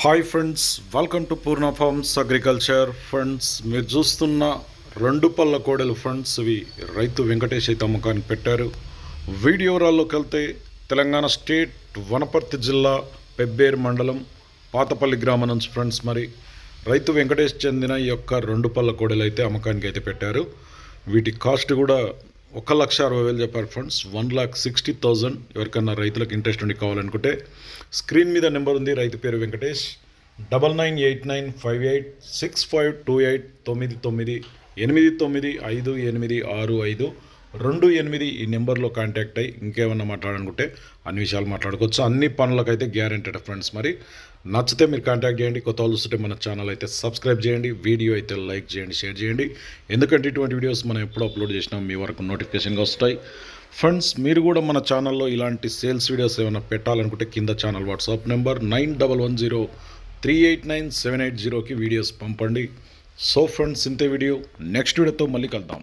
Hi friends welcome to Purna farms agriculture friends మీరు చూస్తున్న రెండు పళ్ళ కోడలు ఫ్రెండ్స్ ఇవి రైతు వెంకటేష్ అయితే అమ్మకానికి పెట్టారు. వీడియో రాల్లోకి వెళ్తే తెలంగాణ స్టేట్ వనపర్తి జిల్లా పెబ్బేరు మండలం పాతపల్లి గ్రామం నుంచి ఫ్రెండ్స్ మరి రైతు వెంకటేష్ చెందిన ఈ యొక్క రెండు పళ్ళ కోడలు అయితే అమ్మకానికి అయితే పెట్టారు. వీటి కాస్ట్ కూడా ఒక లక్ష అరవై వేలు చెప్పారు friends one lakh sixty thousand ఎవరికన్నా రైతులకు ఇంట్రెస్ట్ ఉండి కావాలనుకుంటే స్క్రీన్ మీద నెంబర్ ఉంది. రైతు పేరు Venkatesh. Double nine eight nine five eight six five two eight తొమ్మిది తొమ్మిది ఎనిమిది తొమ్మిది ఐదు ఎనిమిది ఆరు ఐదు. రెండు ఎనిమిది ఈ నెంబర్లో కాంటాక్ట్ అయ్యి ఇంకేమన్నా మాట్లాడాలనుకుంటే అన్ని విషయాలు మాట్లాడుకోవచ్చు. అన్ని పనులకైతే గ్యారెంటెడ్ ఫ్రెండ్స్ మరి. నచ్చితే మీరు కాంటాక్ట్ చేయండి. కొత్త వాళ్ళు చూస్తుంటే మన ఛానల్ అయితే సబ్స్క్రైబ్ చేయండి. వీడియో అయితే లైక్ చేయండి షేర్ చేయండి. ఎందుకంటే ఇటువంటి వీడియోస్ మనం ఎప్పుడు అప్లోడ్ చేసినా మీ వరకు నోటిఫికేషన్గా వస్తాయి. ఫ్రెండ్స్ మీరు కూడా మన ఛానల్లో ఇలాంటి సేల్స్ వీడియోస్ ఏమైనా పెట్టాలనుకుంటే కింద channel WhatsApp number nine double one zero three eight nine seven eight జీరోకి వీడియోస్ పంపండి. సో ఫ్రెండ్స్ ఇంతే వీడియో నెక్స్ట్ వీడియోతో మళ్ళీ కలుద్దాం.